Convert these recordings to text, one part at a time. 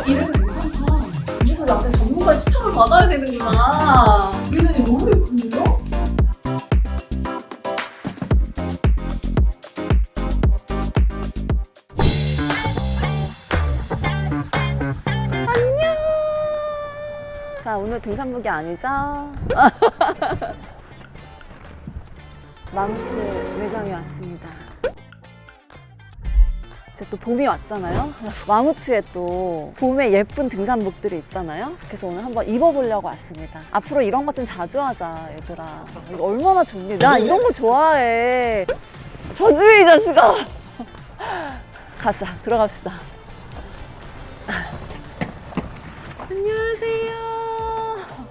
어, 이래도 괜찮다. 그래서 나한테 전문가의 추천을 받아야 되는구나. 이 디자인이 너무 예쁜데요? 자, 오늘 등산복이 아니죠? 마무트 매장에 왔습니다. 이제 또 봄이 왔잖아요. 마무트에 또 봄에 예쁜 등산복들이 있잖아요. 그래서 오늘 한번 입어보려고 왔습니다. 앞으로 이런 것 좀 자주 하자, 얘들아. 이거 얼마나 좋니? 나 이런 거 좋아해. 저주의 자식아. 가자, 들어갑시다. 안녕하세요.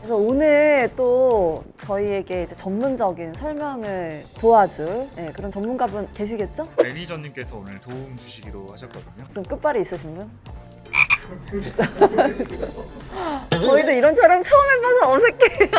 그래서 오늘 또 저희에게 이제 전문적인 설명을 도와줄 네, 그런 전문가분 계시겠죠? 매니저님께서 오늘 도움 주시기로 하셨거든요. 좀 끝발이 있으신 분? 저희도 이런 촬영 처음 해봐서 어색해요.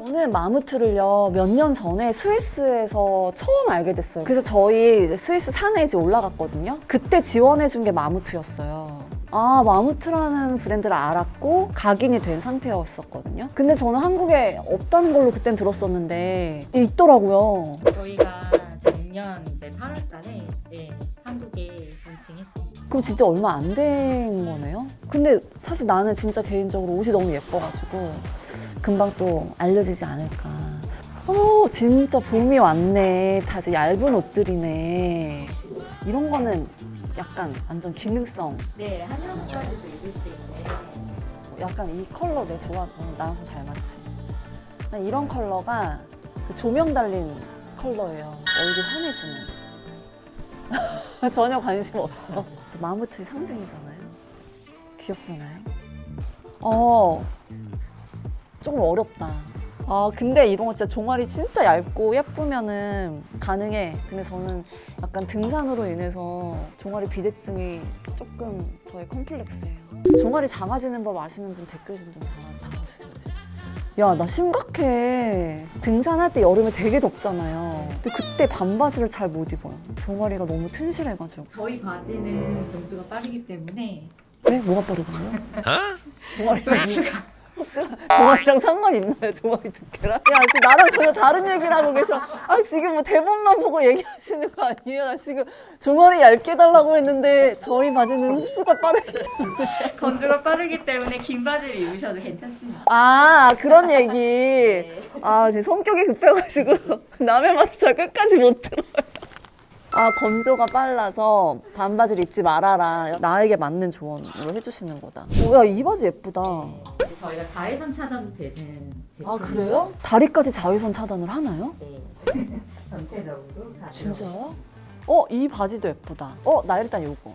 저는 마무트를요 몇 년 전에 스위스에서 처음 알게 됐어요. 그래서 저희 이제 스위스 산에 이제 올라갔거든요. 그때 지원해준 게 마무트였어요. 아 마무트라는 브랜드를 알았고 각인이 된 상태였었거든요. 근데 저는 한국에 없다는 걸로 그땐 들었었는데 있더라고요. 저희가 작년 이제 8월달에 예, 한국에 론칭했습니다. 그럼 진짜 얼마 안 된 거네요? 근데 사실 나는 진짜 개인적으로 옷이 너무 예뻐가지고 금방 또 알려지지 않을까. 어, 진짜 봄이 왔네. 다 이제 얇은 옷들이네. 이런 거는 약간 완전 기능성. 네, 한여름까지도 입을 수 있는 약간 이 컬러 내 좋아. 어, 나랑 좀 잘 맞지. 난 이런 컬러가 그 조명 달린 컬러예요. 얼굴 환해지는. 전혀 관심 없어. 마무트의 상징이잖아요. 귀엽잖아요. 어, 조금 어렵다. 아, 근데 이런 거 진짜 종아리 진짜 얇고 예쁘면은 가능해. 근데 저는 약간 등산으로 인해서 종아리 비대증이 조금 저의 컴플렉스예요. 종아리 작아지는 법 아시는 분 댓글 좀 좀 달아주세요. 야, 나 심각해. 등산할 때 여름에 되게 덥잖아요. 근데 그때 반바지를 잘 못 입어요. 종아리가 너무 튼실해가지고. 저희 바지는 경주가 빠르기 때문에 왜? 뭐가 빠르다고요? 종아리가 종아리랑 상관 있나요? 종아리 두께랑? 야, 지금 나랑 전혀 다른 얘기를 하고 계셔. 아, 지금 뭐 대본만 보고 얘기하시는 거 아니에요? 나 지금 종아리 얇게 달라고 했는데 저희 바지는 흡수가 빠르기 때문에. 경주가 빠르기 때문에 긴 바지를 입으셔도 괜찮습니다. 아, 그런 얘기. 네. 아, 제 성격이 급해가지고 남의 말을 잘 끝까지 못 들어요. 아, 건조가 빨라서 반바지를 입지 말아라. 나에게 맞는 조언으로 해주시는 거다. 오, 야, 이 바지 예쁘다. 네, 저희가 자외선 차단 되는 제품. 아, 그래요? 다리까지 자외선 차단을 하나요? 네. 전체적으로 다 진짜요? 어, 이 바지도 예쁘다. 어, 나 일단 요거.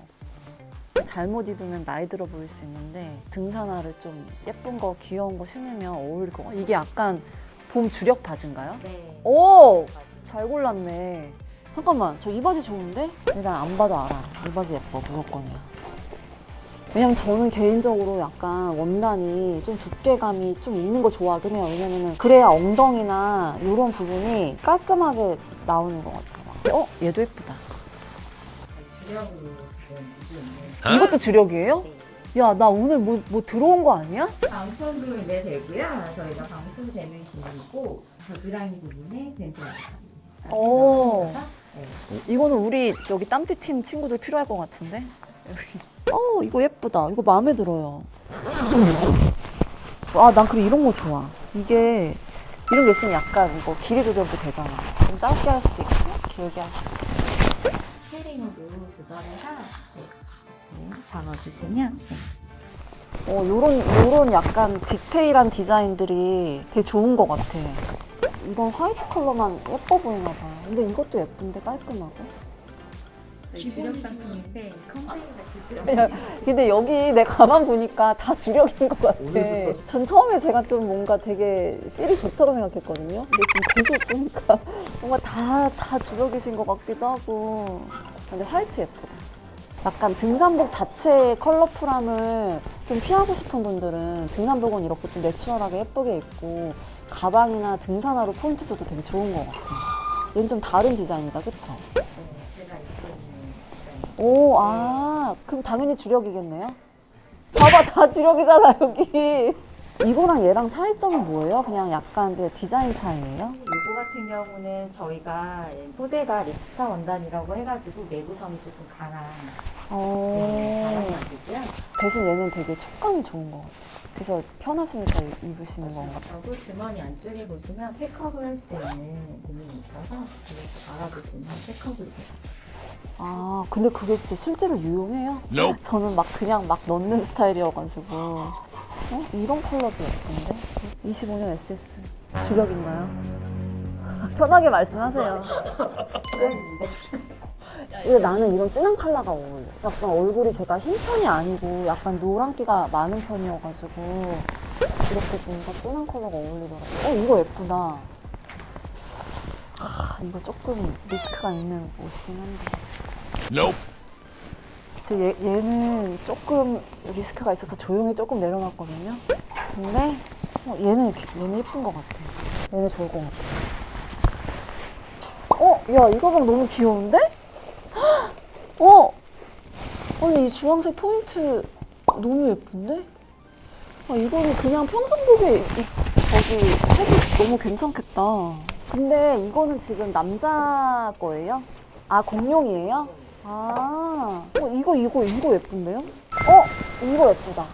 잘못 입으면 나이 들어 보일 수 있는데 등산화를 좀 예쁜 거, 귀여운 거 신으면 어울릴 거. 이게 약간 봄 주력 바지인가요? 네. 오, 잘 골랐네. 잠깐만, 저 이 바지 좋은데? 일단 안 봐도 알아. 이 바지 예뻐, 무조건이야. 왜냐면 저는 개인적으로 약간 원단이 좀 두께감이 좀 있는 거 좋아하긴 해요. 왜냐면은 그래야 엉덩이나 이런 부분이 깔끔하게 나오는 것 같아요. 어, 얘도 예쁘다. 있는 이것도 주력이에요? 네. 야, 나 오늘 뭐, 뭐 들어온 거 아니야? 방풍도 네 되고요. 저희가 방수되는 기능이고 겨드랑이 부분에. 오. 네. 이거는 우리 저기 땀띠 팀 친구들 필요할 것 같은데. 어, 이거 예쁘다. 이거 마음에 들어요. 아, 난 그리고 이런 거 좋아. 이게 이런 게 있으면 약간 이거 길이 조절도 되잖아. 좀 짧게 할 수도 있고 길게 할 수도 있고. 스테링으로 조절해서 네. 네, 잡아주시면 네. 어, 요런 요런 약간 디테일한 디자인들이 되게 좋은 것 같아. 이건 화이트 컬러만 예뻐 보이나 봐. 근데 이것도 예쁜데 깔끔하고. 주력 상품인데 컴플레인가 야, 근데 여기 내 가방 보니까 다 주력인 것 같아. 전 처음에 제가 좀 뭔가 되게 필이 좋다고 생각했거든요. 근데 지금 계속 보니까 뭔가 다, 다 주력이신 것 같기도 하고. 근데 화이트 예쁘다. 약간 등산복 자체의 컬러풀함을 좀 피하고 싶은 분들은 등산복은 이렇게 좀 내추럴하게 예쁘게 입고 가방이나 등산화로 포인트 줘도 되게 좋은 것 같아. 얘는 좀 다른 디자인이다, 그쵸? 디자인. 오, 아, 그럼 당연히 주력이겠네요? 봐봐, 다 주력이잖아, 여기. 이거랑 얘랑 차이점은 뭐예요? 그냥 약간 그 디자인 차이예요? 요거 같은 경우는 저희가 소재가 립스타 원단이라고 해가지고 내구성이 조금 강한 네, 강한 어, 만들고요. 대신 얘는 되게 촉감이 좋은 것 같아요. 그래서 편하시니까 입으시는 건가. 그리고 주머니 안쪽에 보시면 팩업을 할 수 있는 부분이 있어서 그래서 알아보시면 팩업을. 아, 근데 그게 진짜 실제로 유용해요? 저는 막 그냥 막 넣는 스타일이어가지고. 어? 이런 컬러도 예쁜데? 25년 SS. 주력인가요? 편하게 말씀하세요. 근데 나는 이런 진한 컬러가 어울려. 약간 얼굴이 제가 흰 편이 아니고 약간 노란기가 많은 편이어가지고 이렇게 뭔가 진한 컬러가 어울리더라고요. 어, 이거 예쁘다. 아, 이거 조금 리스크가 있는 옷이긴 한데. 제 얘, 얘는 조금 리스크가 있어서 조용히 조금 내려놨거든요. 근데 어, 얘는 얘는 예쁜 것 같아. 얘는 좋을 것 같아. 어, 야 이거 봐 너무 귀여운데? 어, 아니 이 주황색 포인트 너무 예쁜데? 아 이거는 그냥 평상 복에 입- 저기 색이 너무 괜찮겠다. 근데 이거는 지금 남자 거예요? 아 공룡이에요? 아, 어, 이거 이거 이거 예쁜데요? 어, 이거 예쁘다.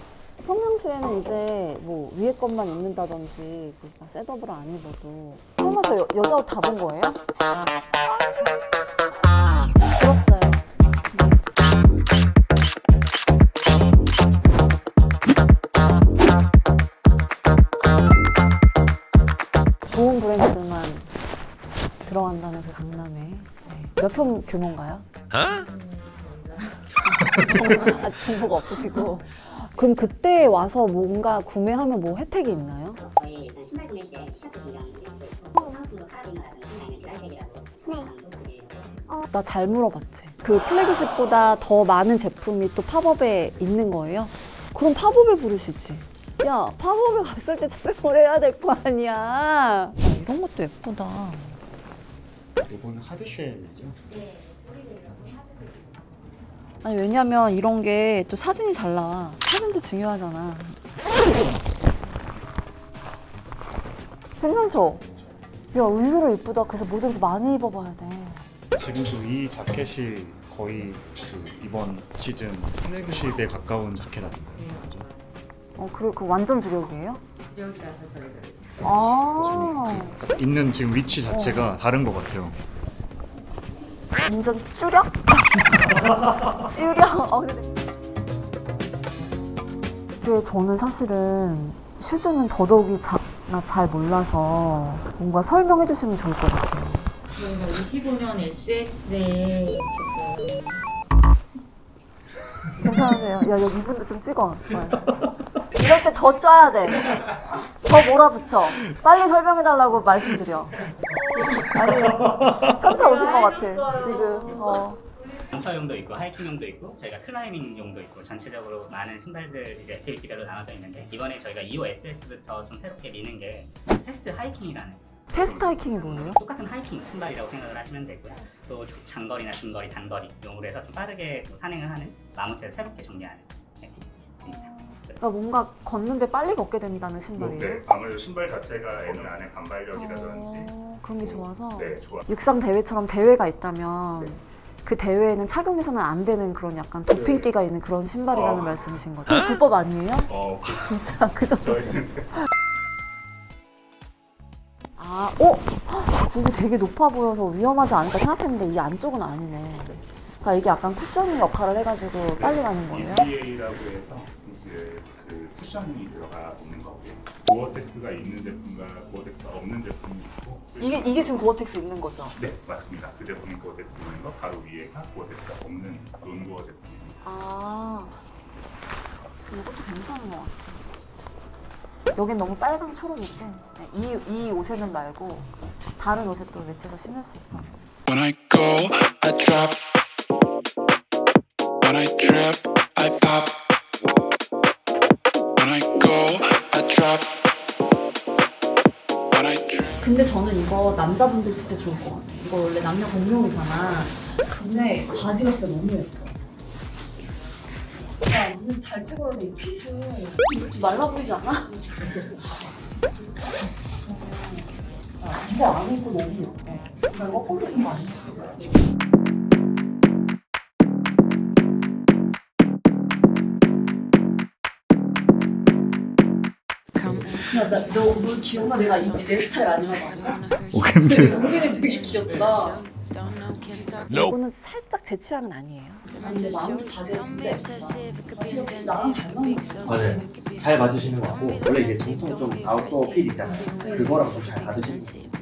평상시에는 이제 뭐 위에 것만 입는다든지 그막 셋업을 안 입어도 설마 저 여, 여자 옷 다 본 거예요? 들었어요. 들어간다는 그 강남에 네. 몇평 규모인가요? 정- 아직 정보가 없으시고 그럼 그때 와서 뭔가 구매하면 뭐 혜택이 있나요? 저희 일단 신발 구매실 때 티셔츠 준비하는 게 아니면 지랄팩이라고 네. 나 잘 물어봤지 그 플래그십보다 더 많은 제품이 또 팝업에 있는 거예요? 그럼 팝업에 부르시지 야 팝업에 갔을 때 촬영을 해야 될 거 아니야 야, 이런 것도 예쁘다 이건 하드쉘이죠? 아니 왜냐면 이런 게 또 사진이 잘 나와 사진도 중요하잖아 괜찮죠? 야 의외로 이쁘다 그래서 뭐든지 많이 입어봐야 돼 지금도 이 자켓이 거의 그 이번 시즌 플래그십에 가까운 자켓 아닌가요? 어, 그리고 그 완전 주력이에요? 주력이라서 저희가 아, 딱 있는 지금 위치 자체가 다른 것 같아요. 완전 쭈력? 쭈력. 어, 근데. 근데 저는 사실은 슈즈는 더더욱이 자, 나잘 몰라서 뭔가 설명해 주시면 좋을 것 같아요. 저희가 25년 SX에 지금 괜찮으세요? 야, 야, 이분도 좀 찍어. 네. 이럴 때더 쪄야 돼. 더 몰아붙여. 빨리 설명해달라고 말씀드려. 아니, 깜짝 오신 것 같아, 지금. 어. 강사용도 있고 하이킹용도 있고 저희가 클라이밍용도 있고 전체적으로 많은 신발들 이제 액티비티별로 나눠져 있는데 이번에 저희가 2호 SS부터 좀 새롭게 미는 게 패스트 하이킹이라는 패스트 하이킹이 뭐예요? 똑같은 하이킹 신발이라고 생각을 하시면 되고요. 또 장거리나 중거리, 단거리 용으로 해서 좀 빠르게 또 산행을 하는 마무트를 새롭게 정리하는. 그러니까 뭔가 걷는데 빨리 걷게 된다는 신발이에요? 네, 아무래도 신발 자체가 얘는 안에 반발력이라든지 어, 그런 게 좋아서 네, 좋아. 육상 대회처럼 대회가 있다면 그 대회에는 착용해서는 안 되는 그런 약간 도핑기가 있는 그런 신발이라는 어. 말씀이신 거죠? 불법 아니에요? 어, 그 진짜 그죠? 저희는 아, 어? 굽이 되게 높아 보여서 위험하지 않을까 생각했는데 이 안쪽은 아니네. 그러니까 이게 약간 쿠션 역할을 해가지고 빨리 가는 거예요? EVA라고 해서 이제 그 쿠션이 들어가 있는 거고요. 고어텍스가 있는 제품과 고어텍스가 없는 제품이 있고 이게 이게 지금 고어텍스 있는 거죠? 네, 맞습니다. 그 제품이 고어텍스 있는 거 바로 위에가 고어텍스가 없는 논고어 제품입니다. 아, 이것도 괜찮은 것 같아. 여긴 너무 빨강 초록이지? 네, 이, 이 옷에는 말고 다른 옷에 또 매치해서 신을 수 있잖아. When I go, I drop. When I trip, 이거 남자분들 진짜 좋을 것 같아. 이거 원래 남녀 공용이잖아. 근데 바지가 진짜 너무 예뻐. 야, 오늘 잘 찍어야 돼, 이 핏은. 좀 말라 보이지 않아? 야, 이거 안 입고 너무 예뻐. 나 이거 꼴로 입거 아니지? 야, 나, 너, 너 기억나? 내가 이, 내 스타일 아니야? 오 근데 여기는 되게 귀엽다. 이거는 살짝 제 취향은 아니에요. 아니, 마음 바지가 진짜 예쁘다. 바지가 핏이 나랑 잘 맞는 것 같아. 맞아요. 잘 맞으시는 것 같고 원래 이제 보통 좀 아웃도어 핏 있잖아요. 그거랑 좀 잘 맞으시는 것 같아요.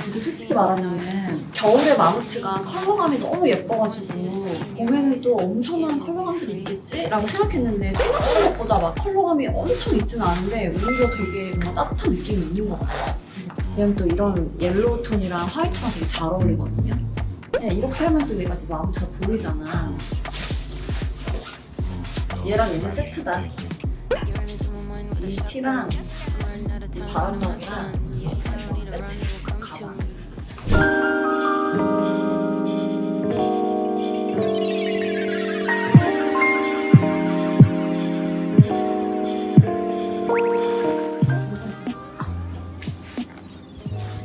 진짜 솔직히 말하면은 겨울에 마무트가 컬러감이 너무 예뻐가지고 봄에는 또 엄청난 컬러감들이 있겠지? 라고 생각했는데 생각하는 것보다 막 컬러감이 엄청 있지는 않은데 오히려 되게 뭔가 따뜻한 느낌이 있는 것 같아요 얘는 또 이런 옐로우 톤이랑 화이트가 되게 잘 어울리거든요 그냥 이렇게 하면 또 얘가 이제 마무트가 보이잖아 얘랑 얘는 세트다 이 티랑 이 바람막이랑 세트?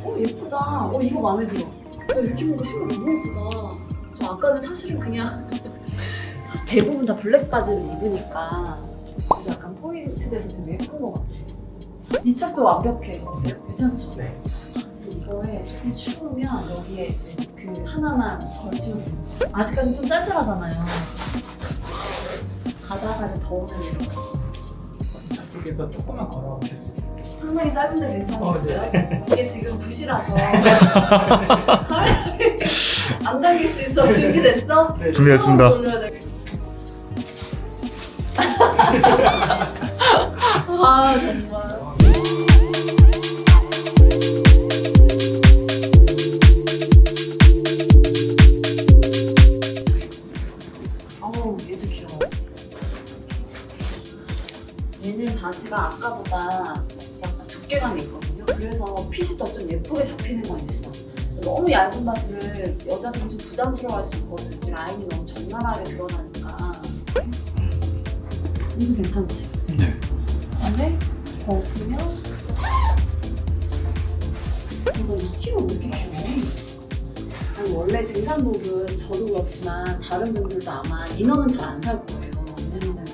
어 예쁘다. 어 이거 마음에 들어. 야, 이렇게 보니까 신발 너무 예쁘다. 저 아까는 사실은 그냥 대부분 다 블랙 바지를 입으니까 그래도 약간 포인트 돼서 되게 예쁜 것 같아. 이 착도 완벽해. 괜찮죠? 네. 그래서 이거에 조금 추우면 여기에 이제 그 하나만 걸치면 돼요. 아직까지 좀 쌀쌀하잖아요. 가다가 이제 더우면 이렇게. 쪽에서 조금만 걸어보실 수 있어요. 상당히 짧은데 괜찮으세요? 이게 지금 붓이라서 카메라에 안 당길 수 있어 준비됐어? 준비됐습니다. 수동으로 돌려야 돼. 아 정말 여자들은 좀 부담스러워할 수 있거든. 이 라인이 너무 적나라하게 드러나니까. 이거 괜찮지? 네. 그다음에 벗으면 이거 이 티가 왜 이렇게 귀여워? 아니 원래 등산복은 저도 그렇지만 다른 분들도 아마 이너는 잘안 살 거예요. 왜냐면은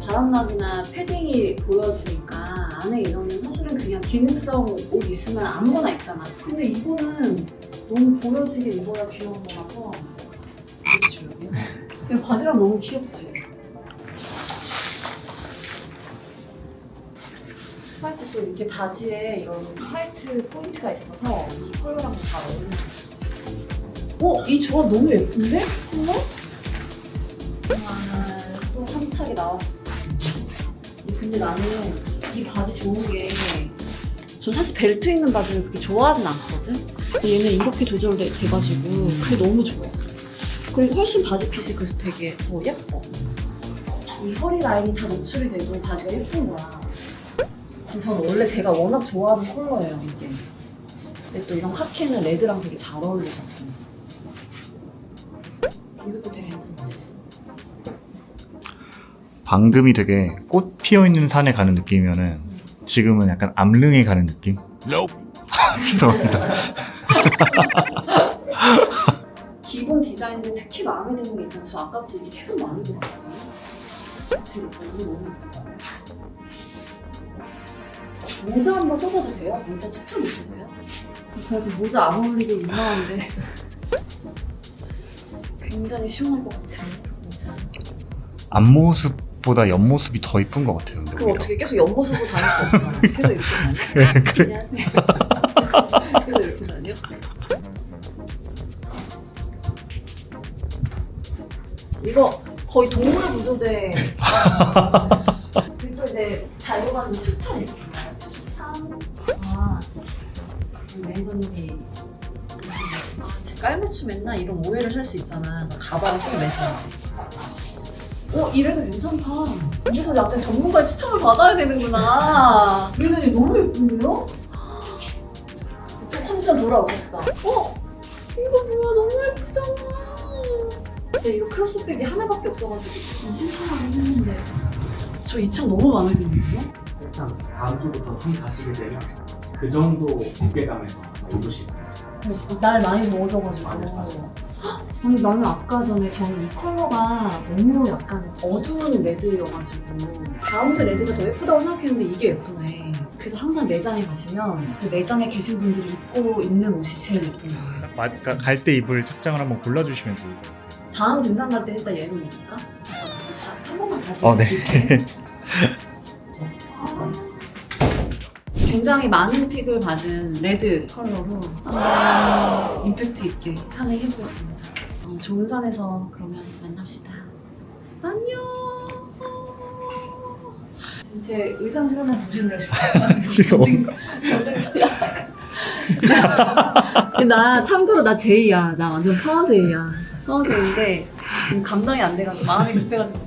바람막이나 패딩이 보여지니까 안에 이너는 사실은 그냥 기능성 옷 있으면 아무거나 입잖아. 근데 이거는 너무 보여지게 입어야 귀여운 거라서 되게 중요해요. 그냥 바지랑 너무 귀엽지? 화이트 또 이렇게 바지에 이런 화이트 포인트가 있어서 이 컬러랑 잘 어울리는 어? 이 조합 너무 예쁜데? 컬러? 정말 또 한 차게 나왔어. 이 근데 나는 이 바지 좋은 게, 전 사실 벨트 있는 바지를 그렇게 좋아하진 않거든? 얘는 이렇게 조절돼, 돼가지고, 그게 너무 좋아. 그리고 훨씬 바지 핏이 그래서 되게 더 예뻐. 이 허리 라인이 다 노출이 되고 바지가 예쁜 거야. 근데 저는 원래 제가 워낙 좋아하는 컬러예요, 이게. 근데 또 이런 카키는 레드랑 되게 잘 어울리거든. 이것도 되게 괜찮지. 방금이 되게 꽃 피어 있는 산에 가는 느낌이면은 지금은 약간 암릉에 가는 느낌? Nope. 죄송합니다. 기본 디자인인데 특히 마음에 드는 게 있잖아요. 저 아까부터 이게 계속 마음에 들었거든요. 지금 이거 너무 예쁘죠? 모자 한번 써봐도 돼요? 모자 추천 있으세요? 제가 지금 모자 안 어울리고 유명한데 굉장히 시원할 것 같아요. 모자. 앞모습보다 옆모습이 더 이쁜 것 같아요. 근데 그럼 오히려. 어떻게 계속 옆모습으로 다닐 수 없잖아. 계속 이렇게 다녀. 안녕하세요. 이거 거의 동물의 구조대. 그리고 이제 달고가는 추천 있으신가요? 추천? 아, 우리 매니저님이 아, 제 깔맞춤 맨날 이런 오해를 살 수 있잖아. 나 가방을 꼭 매줘야 돼. 어, 이래도 괜찮다. 그래서 약간 전문가의 추천을 받아야 되는구나. 매니저님 너무 예쁜데요? 또 컨디션 돌아오셨어. 어? 이거 뭐야, 너무 예쁘잖아. 제가 이거 크로스백이 하나밖에 없어가지고 조금 심심하긴 했는데 저이차 너무 마음에 드는데요? 일단 다음 주부터 산 가시게 되면 그 정도 무게감에서 입으실 거예요. 날 많이 먹어져가지고 맞아, 맞아. 아니 나는 아까 전에 저는 이 컬러가 너무 약간 어두운 레드여가지고 다음새 레드가 더 예쁘다고 생각했는데 이게 예쁘네 그래서 항상 매장에 가시면 그 매장에 계신 분들이 입고 있는 옷이 제일 예쁜 거예요 갈 때 입을 착장을 한번 골라주시면 좋을 것 같아요. 다음 등산 갈 때 일단 얘로 입을까? 한 번만 다시 어, 네. 입을게. 굉장히 많은 픽을 받은 레드 컬러로 한번 임팩트 있게 산행해보겠습니다. 어, 좋은 산에서 그러면 만납시다. 안녕. 제 의상실 하나 보실래요? 지금 나 참고로 나 제이야. 나 완전 파워 제이야. 파워 제이인데 지금 감당이 안 돼가지고 마음이 급해가지고